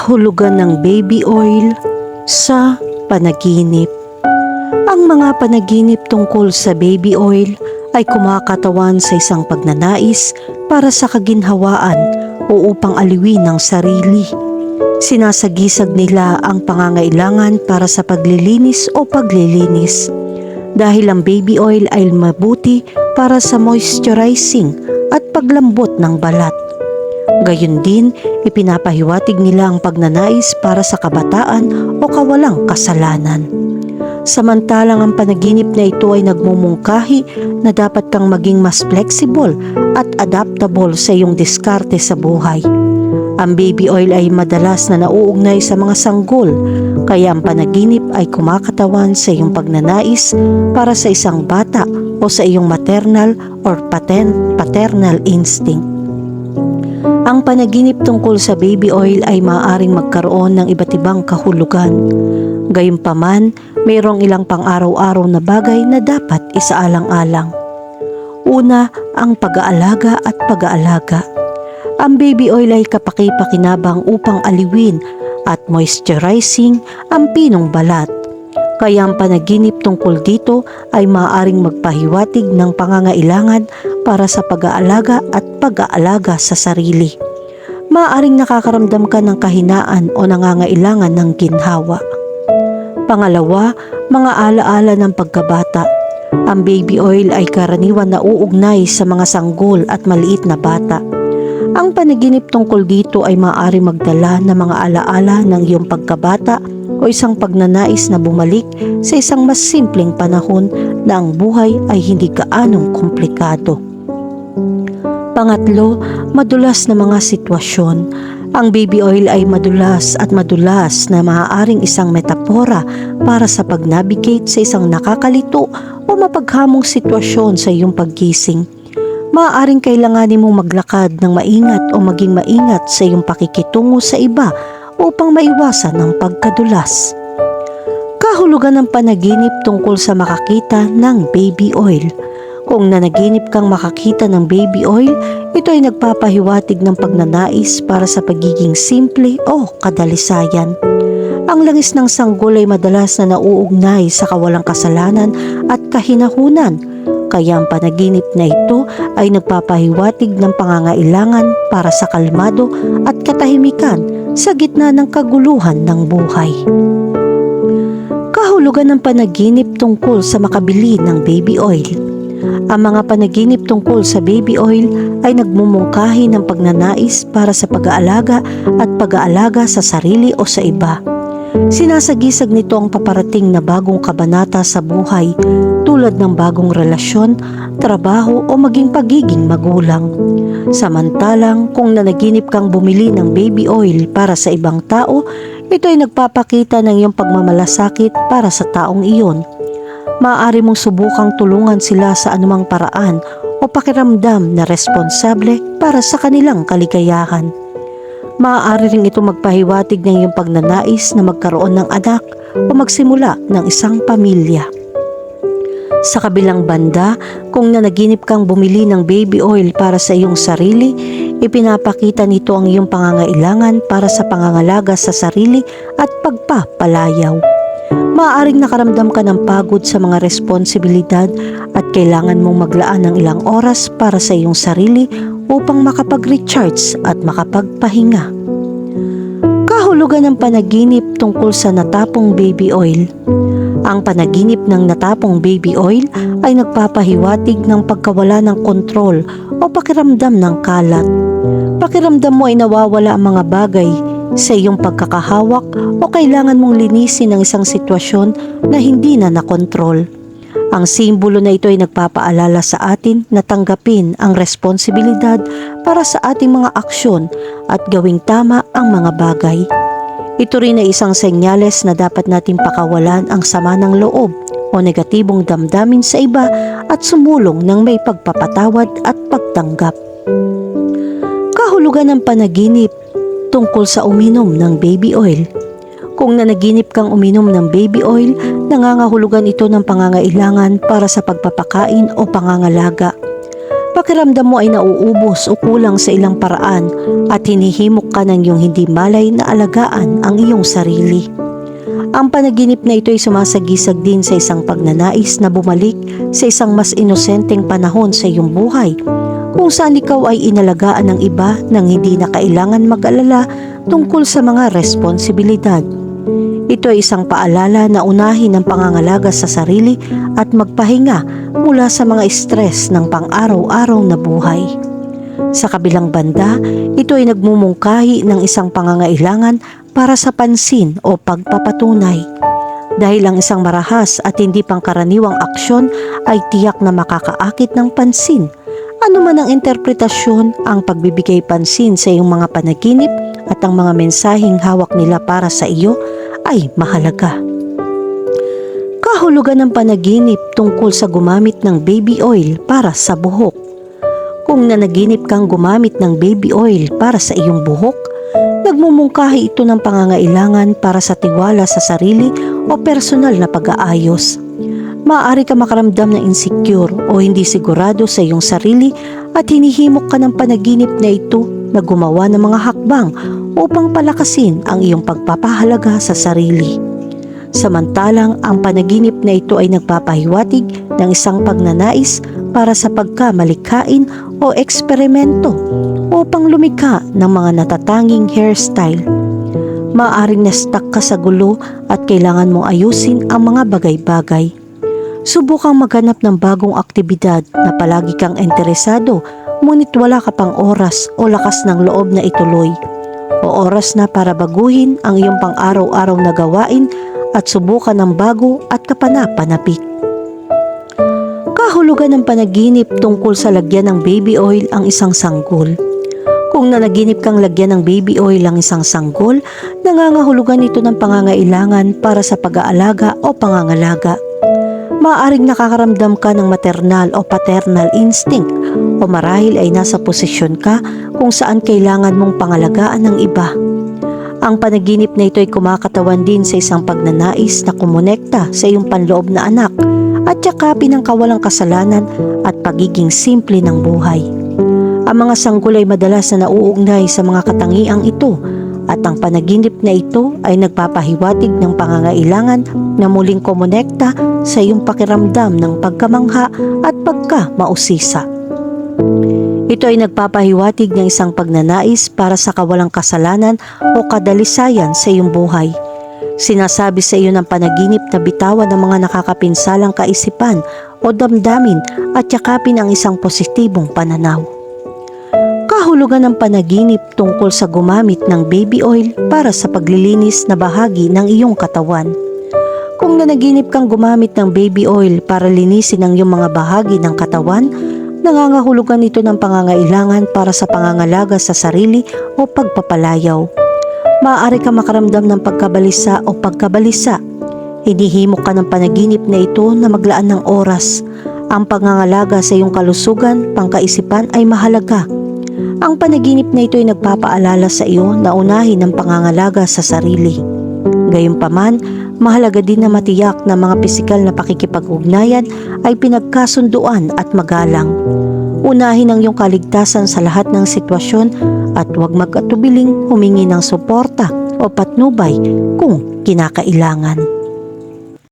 kahulugan ng baby oil sa panaginip. Ang mga panaginip tungkol sa baby oil ay kumakatawan sa isang pagnanais para sa kaginhawaan o upang aliwin ang sarili. Sinasagisag nila ang pangangailangan para sa paglilinis o paglilinis dahil ang baby oil ay mabuti para sa moisturizing at paglambot ng balat. Gayun din, ipinapahiwatig nila ang pagnanais para sa kabataan o kawalang kasalanan. Samantalang ang panaginip na ito ay nagmumungkahi na dapat kang maging mas flexible at adaptable sa iyong diskarte sa buhay. Ang baby oil ay madalas na nauugnay sa mga sanggol, kaya ang panaginip ay kumakatawan sa iyong pagnanais para sa isang bata o sa iyong maternal or paten, paternal instinct. Ang panaginip tungkol sa baby oil ay maaaring magkaroon ng iba't ibang kahulugan. Gayunpaman, mayroong ilang pang-araw-araw na bagay na dapat isaalang-alang. Una, ang pag-aalaga at pag-aalaga. Ang baby oil ay kapaki-pakinabang upang aliwin at moisturizing ang pinong balat. Kaya ang panaginip tungkol dito ay maaaring magpahiwatig ng pangangailangan para sa pag-aalaga at pag-aalaga sa sarili. Maaaring nakakaramdam ka ng kahinaan o nangangailangan ng ginhawa. Pangalawa, mga alaala ng pagkabata. Ang baby oil ay karaniwan na uugnay sa mga sanggol at maliit na bata. Ang panaginip tungkol dito ay maaari magdala ng mga alaala ng iyong pagkabata o isang pagnanais na bumalik sa isang mas simpleng panahon na ang buhay ay hindi gaanong komplikado. Pangatlo, madulas na mga sitwasyon. Ang baby oil ay madulas at madulas na maaaring isang metapora para sa pag-navigate sa isang nakakalito o mapaghamong sitwasyon sa iyong paggising. Maaaring kailanganin mong maglakad ng maingat o maging maingat sa iyong pakikitungo sa iba upang maiwasan ang pagkadulas. Kahulugan ng panaginip tungkol sa makakita ng baby oil. Kung nanaginip kang makakita ng baby oil, ito ay nagpapahiwatig ng pagnanais para sa pagiging simple o kadalisayan. Ang langis ng sanggol ay madalas na nauugnay sa kawalang kasalanan at kahinahunan, kaya ang panaginip na ito ay nagpapahiwatig ng pangangailangan para sa kalmado at katahimikan sa gitna ng kaguluhan ng buhay. Kahulugan ng panaginip tungkol sa makabili ng baby oil. Ang mga panaginip tungkol sa baby oil ay nagmumungkahi ng pagnanais para sa pag-aalaga at pag-aalaga sa sarili o sa iba. Sinasagisag nito ang paparating na bagong kabanata sa buhay tulad ng bagong relasyon, trabaho o maging pagiging magulang. Samantalang kung nanaginip kang bumili ng baby oil para sa ibang tao, ito ay nagpapakita ng iyong pagmamalasakit para sa taong iyon. Maaari mong subukang tulungan sila sa anumang paraan o pakiramdam na responsable para sa kanilang kaligayahan. Maaari rin ito magpahiwatig ng iyong pagnanais na magkaroon ng anak o magsimula ng isang pamilya. Sa kabilang banda, kung nanaginip kang bumili ng baby oil para sa iyong sarili, ipinapakita nito ang iyong pangangailangan para sa pangangalaga sa sarili at pagpapalayaw. Maaaring nakaramdam ka ng pagod sa mga responsibilidad at kailangan mong maglaan ng ilang oras para sa iyong sarili upang makapag-recharge at makapagpahinga. Kahulugan ng panaginip tungkol sa natapong baby oil. Ang panaginip ng natapong baby oil ay nagpapahiwatig ng pagkawala ng kontrol o pakiramdam ng kalat. Pakiramdam mo ay nawawala ang mga bagay sa iyong pagkakahawak o kailangan mong linisin ang isang sitwasyon na hindi na nakontrol. Ang simbolo na ito ay nagpapaalala sa atin na tanggapin ang responsibilidad para sa ating mga aksyon at gawing tama ang mga bagay. Ito rin ay isang senyales na dapat natin pakawalan ang sama ng loob o negatibong damdamin sa iba at sumulong ng may pagpapatawad at pagtanggap. Kahulugan ng panaginip tungkol sa uminom ng baby oil. Kung nanaginip kang uminom ng baby oil, nangangahulugan ito ng pangangailangan para sa pagpapakain o pangangalaga. pakiramdam mo ay nauubos o kulang sa ilang paraan at hinihimok ka ng iyong hindi malay na alagaan ang iyong sarili. Ang panaginip na ito ay sumasagisag din sa isang pagnanais na bumalik sa isang mas inosenteng panahon sa iyong buhay kung saan ikaw ay inalagaan ng iba nang hindi na kailangan mag-alala tungkol sa mga responsibilidad. Ito ay isang paalala na unahin ang pangangalaga sa sarili at magpahinga mula sa mga stress ng pang-araw-araw na buhay. Sa kabilang banda, ito ay nagmumungkahi ng isang pangangailangan para sa pansin o pagpapatunay. Dahil ang isang marahas at hindi pangkaraniwang aksyon ay tiyak na makakaakit ng pansin. Ano man ang interpretasyon, ang pagbibigay pansin sa iyong mga panaginip at ang mga mensaheng hawak nila para sa iyo ay mahalaga. Kahulugan ng panaginip tungkol sa gumamit ng baby oil para sa buhok. Kung nanaginip kang gumamit ng baby oil para sa iyong buhok, nagmumungkahi ito ng pangangailangan para sa tiwala sa sarili o personal na pag-aayos. Maaari ka makaramdam ng insecure o hindi sigurado sa iyong sarili at hinihimok ka ng panaginip na ito na gumawa ng mga hakbang upang palakasin ang iyong pagpapahalaga sa sarili. Samantalang ang panaginip na ito ay nagpapahiwatig ng isang pagnanais para sa pagkamalikhain o eksperimento upang lumikha ng mga natatanging hairstyle. Maaring na-stuck ka sa gulo at kailangan mong ayusin ang mga bagay-bagay. Subukang maghanap ng bagong aktibidad na palagi kang interesado ngunit wala ka pang oras o lakas ng loob na ituloy. O oras na para baguhin ang iyong pang-araw-araw na gawain at subukan ng bago at kapanapanapik. Kahulugan ng panaginip tungkol sa lagyan ng baby oil ang isang sanggol. Kung nanaginip kang lagyan ng baby oil ang isang sanggol, nangangahulugan ito ng pangangailangan para sa pag-aalaga o pangangalaga. Maaring nakakaramdam ka ng maternal o paternal instinct o marahil ay nasa posisyon ka kung saan kailangan mong pangalagaan ng iba. Ang panaginip na ito ay kumakatawan din sa isang pagnanais na kumonekta sa iyong panloob na anak at yakapin ang kawalang kasalanan at pagiging simple ng buhay. Ang mga sanggol ay madalas na nauugnay sa mga katangiang ito at ang panaginip na ito ay nagpapahiwatig ng pangangailangan na muling kumonekta sa iyong pakiramdam ng pagkamangha at pagkamausisa. Ito ay nagpapahiwatig ng isang pagnanais para sa kawalang kasalanan o kadalisayan sa iyong buhay. Sinasabi sa iyo ng panaginip na bitawan ng mga nakakapinsalang kaisipan o damdamin at yakapin ang isang positibong pananaw. Kahulugan ng panaginip tungkol sa gumamit ng baby oil para sa paglilinis na bahagi ng iyong katawan. Kung nanaginip kang gumamit ng baby oil para linisin ang iyong mga bahagi ng katawan, nangangahulugan ito ng pangangailangan para sa pangangalaga sa sarili o pagpapalayaw. Maaari ka makaramdam ng pagkabalisa o pagkabalisa. Hinihimok ka ng panaginip na ito na maglaan ng oras. Ang pangangalaga sa iyong kalusugan, pangkaisipan ay mahalaga. Ang panaginip na ito ay nagpapaalala sa iyo na unahin ang pangangalaga sa sarili. Gayunpaman, mahalaga din na matiyak na mga pisikal na pakikipag-ugnayan ay pinagkasunduan at magalang. Unahin ang iyong kaligtasan sa lahat ng sitwasyon at huwag magkatubiling humingi ng suporta o patnubay kung kinakailangan.